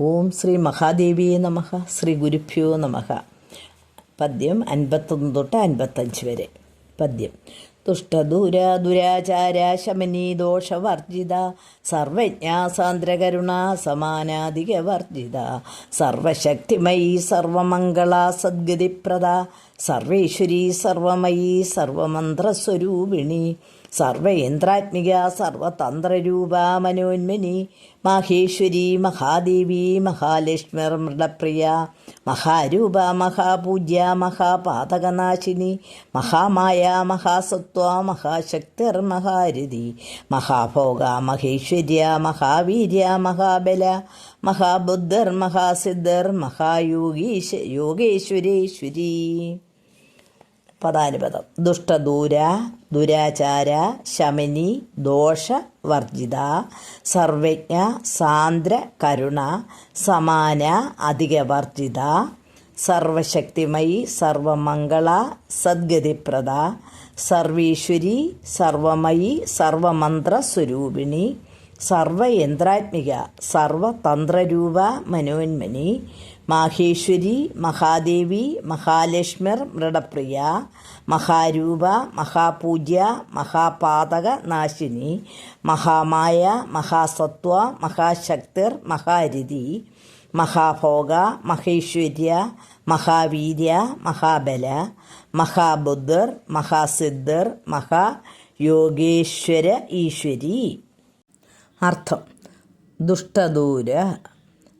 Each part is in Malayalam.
ഓം ശ്രീ മഹാദേവിയെ നമഹ ശ്രീ ഗുരുഭ്യോ നമഹ പദ്യം അൻപത്തൊന്ന് തൊട്ട് അൻപത്തഞ്ച് വരെ. പദ്യം. ദുഷ്ടദൂര ദുരാചാര ശമനി ദോഷവർജിത സർവജ്ഞാസാന്ദ്രകരുണ സമാനാധികവർജിത സർവശക്തിമയി സർവമംഗള സദ്ഗതിപ്രദ സർവേശ്വരി സർവമയി സർവമന്ത്രസ്വരൂപിണി സർവയന്ത്രാത്മിക സർവതന്ത്രരൂപ മനോന്മനി മാഹേശ്വരി മഹാദേവി മഹാലക്ഷ്മിർ മൃഡപ്രിയ മഹാരൂപ മഹാപൂജ്യ മഹാപാതകനാശിനി മഹാമായ മഹാസത്വ മഹാശക്തിർ മഹാരഥി മഹാഭോഗ മഹേശ്വര്യ മഹാവീര്യ മഹാബല മഹാബുദ്ധർ മഹാസിദ്ധർ മഹായോഗീശ യോഗേശ്വരേശ്വരി. പദാനുപദം. ദുഷ്ടദൂര ദുരാചാര ശമനി ദോഷവർജിത സർവജ്ഞ സാന്ദ്ര കരുണ സമാന അധികവർജിത സർവശക്തിമയി സർവമംഗള സദ്ഗതിപ്രദ സർവീശ്വരി സർവമയി സർവമന്ത്രസ്വരൂപിണി സർവയന്ത്രാത്മിക സർവതന്ത്രരൂപ മനോന്മനി മാഹേശ്വരി മഹാദേവി മഹാലക്ഷ്മർ മൃഡപ്രിയ മഹാരൂപ മഹാപൂജ്യ മഹാപാതക നാശിനി മഹാമായ മഹാസത്വ മഹാശക്തിർ മഹാരിതി മഹാഭോഗ മഹേശ്വര്യ മഹാവീര്യ മഹാബല മഹാബുദ്ധർ മഹാസിദ്ധർ മഹായോഗേശ്വര ഈശ്വരി. അർത്ഥം. ദുഷ്ടദൂര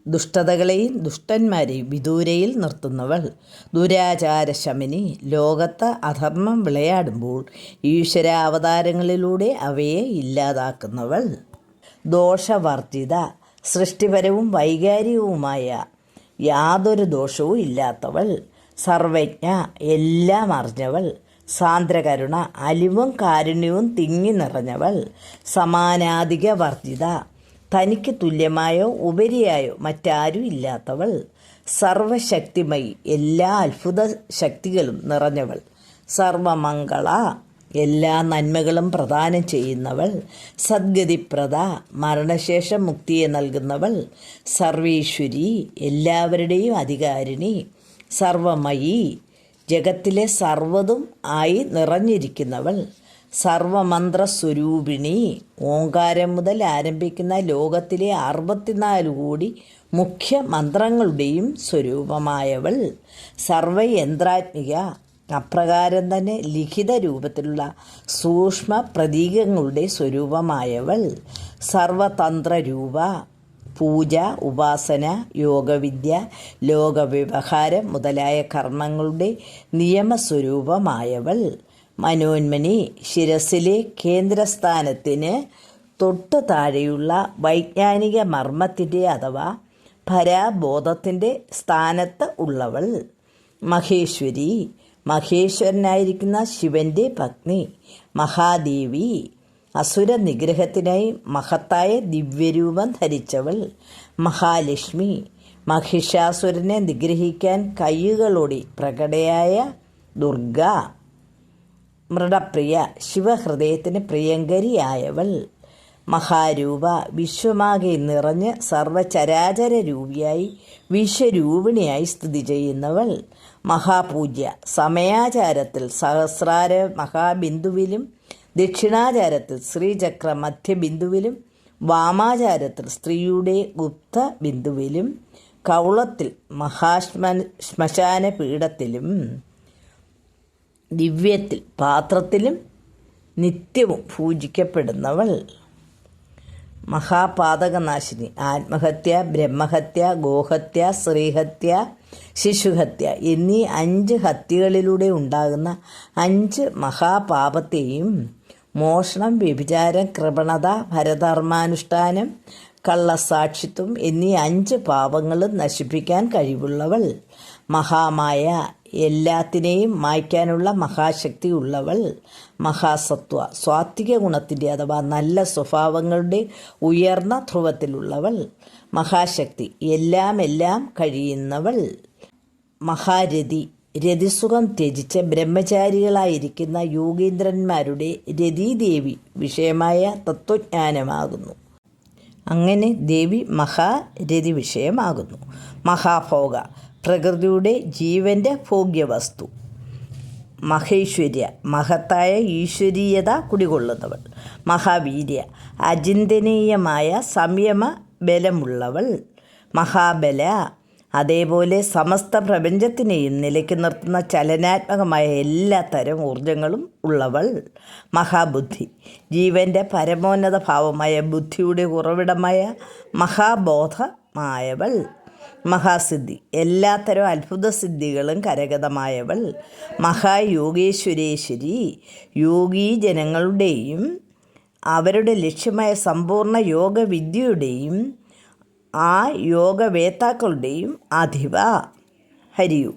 ദുഷ്ടതകളെയും ദുഷ്ടന്മാരെയും വിദൂരയിൽ നിർത്തുന്നവൾ. ദുരാചാര ശമിനി ലോകത്ത് അധർമ്മം വിളയാടുമ്പോൾ ഈശ്വരാവതാരങ്ങളിലൂടെ അവയെ ഇല്ലാതാക്കുന്നവൾ. ദോഷവർജിത സൃഷ്ടിപരവും വൈകാരികവുമായ യാതൊരു ദോഷവും ഇല്ലാത്തവൾ. സർവജ്ഞ എല്ലാം അറിഞ്ഞവൾ. സാന്ദ്രകരുണ അലിവും കാരുണ്യവും തിങ്ങി നിറഞ്ഞവൾ സമാനാധിക വർജിത തനിക്ക് തുല്യമായോ ഉപരിയായോ മറ്റാരും ഇല്ലാത്തവൾ സർവശക്തിമയി എല്ലാ അത്ഭുത ശക്തികളും നിറഞ്ഞവൾ സർവമംഗള എല്ലാ നന്മകളും പ്രദാനം ചെയ്യുന്നവൾ സദ്ഗതിപ്രദ മരണശേഷം മുക്തിയെ നൽകുന്നവൾ സർവീശ്വരി എല്ലാവരുടെയും അധികാരിണി സർവമയി ജഗത്തിലെ സർവതും ആയി നിറഞ്ഞിരിക്കുന്നവൾ. സർവമന്ത്ര സ്വരൂപിണി ഓങ്കാരം മുതൽ ആരംഭിക്കുന്ന ലോകത്തിലെ അറുപത്തിനാല് കോടി മുഖ്യ മന്ത്രങ്ങളുടെയും സ്വരൂപമായവൾ. സർവയന്ത്രാത്മിക. അപ്രകാരം തന്നെ ലിഖിത രൂപത്തിലുള്ള സൂക്ഷ്മ പ്രതീകങ്ങളുടെ സ്വരൂപമായവൾ. സർവതന്ത്രരൂപ. പൂജ ഉപാസന യോഗവിദ്യ ലോകവ്യവഹാരം മുതലായ കർമ്മങ്ങളുടെ നിയമസ്വരൂപമായവൾ. മനോന്മനി ശിരസിലെ കേന്ദ്രസ്ഥാനത്തിന് തൊട്ടു താഴെയുള്ള വൈജ്ഞാനിക മർമ്മത്തിന്റെ അഥവാ പരാബോധത്തിന്റെ സ്ഥാനത്ത് ഉള്ളവൾ. മഹേശ്വരി മഹേശ്വരനായിരിക്കുന്ന ശിവന്റെ പത്നി. മഹാദേവി അസുര നിഗ്രഹത്തിനായി മഹത്തായ ദിവ്യരൂപം ധരിച്ചവൾ മഹാലക്ഷ്മി. മഹിഷാസുരനെ നിഗ്രഹിക്കാൻ കൈകളോടി പ്രകടയായ ദുർഗ. മൃഡപ്രിയ ശിവഹൃദയത്തിന് പ്രിയങ്കരിയായവൾ. മഹാരൂപ വിശ്വമാകെ നിറഞ്ഞ് സർവചരാചര രൂപിയായി വിശ്വരൂപിണിയായി സ്ഥിതി ചെയ്യുന്നവൾ. മഹാപൂജ്യ സമയാചാരത്തിൽ സഹസ്രാര മഹാബിന്ദുവിലും ദക്ഷിണാചാരത്തിൽ ശ്രീചക്ര മധ്യബിന്ദുവിലും വാമാചാരത്തിൽ സ്ത്രീയുടെ ഗുപ്ത ബിന്ദുവിലും കൗളത്തിൽ മഹാശ്മ ശ്മശാന പീഠത്തിലും ദിവ്യത്തിൽ പാത്രത്തിലും നിത്യവും പൂജിക്കപ്പെടുന്നവൾ. മഹാപാതകനാശിനി ആത്മഹത്യ ബ്രഹ്മഹത്യ ഗോഹത്യ സ്ത്രീഹത്യ ശിശുഹത്യ എന്നീ അഞ്ച് ഹത്യകളിലൂടെ ഉണ്ടാകുന്ന അഞ്ച് മഹാപാപത്തെയും മോഷണം വ്യഭിചാരം കൃപണത ഭരധർമാനുഷ്ഠാനം കള്ളസാക്ഷിത്വം എന്നീ അഞ്ച് പാപങ്ങളും നശിപ്പിക്കാൻ കഴിവുള്ളവൾ. മഹാമായ എല്ലാത്തിനെയും മായ്ക്കാനുള്ള മഹാശക്തി ഉള്ളവൾ. മഹാസത്വ സ്വാത്വിക ഗുണത്തിന്റെ അഥവാ നല്ല സ്വഭാവങ്ങളുടെ ഉയർന്ന ധ്രുവത്തിലുള്ളവൾ. മഹാശക്തി എല്ലാം എല്ലാം കഴിയുന്നവൾ. മഹാരഥി രതിസുഖം ത്യജിച്ച് ബ്രഹ്മചാരികളായിരിക്കുന്ന യോഗീന്ദ്രന്മാരുടെ രതിദേവി വിഷയമായ തത്വജ്ഞാനമാകുന്നു. അങ്ങനെ ദേവി മഹാരതി വിഷയമാകുന്നു. മഹാഭോഗ പ്രകൃതിയുടെ ജീവന്റെ ഭോഗ്യവസ്തു. മഹേശ്വര്യ മഹത്തായ ഈശ്വരീയത കുടികൊള്ളുന്നവൾ. മഹാവീര്യ അചിന്തനീയമായ സംയമ ബലമുള്ളവൾ മഹാബല അതേപോലെ സമസ്ത പ്രപഞ്ചത്തിനെയും നിലയ്ക്ക് നിർത്തുന്ന ചലനാത്മകമായ എല്ലാ തരം ഊർജങ്ങളും ഉള്ളവൾ മഹാബുദ്ധി. ജീവന്റെ പരമോന്നത ഭാവമായ ബുദ്ധിയുടെ ഉറവിടമായ മഹാബോധമായവൾ മഹാസിദ്ധി. എല്ലാത്തരം അത്ഭുത സിദ്ധികളും കരഗതമായവൾ മഹായോഗേശ്വരേശ്വരി. യോഗി ജനങ്ങളുടെയും അവരുടെ ലക്ഷ്യമായ സമ്പൂർണ യോഗവിദ്യയുടെയും ആ യോഗവേത്താക്കളുടെയും അധിവ ഹരിയു.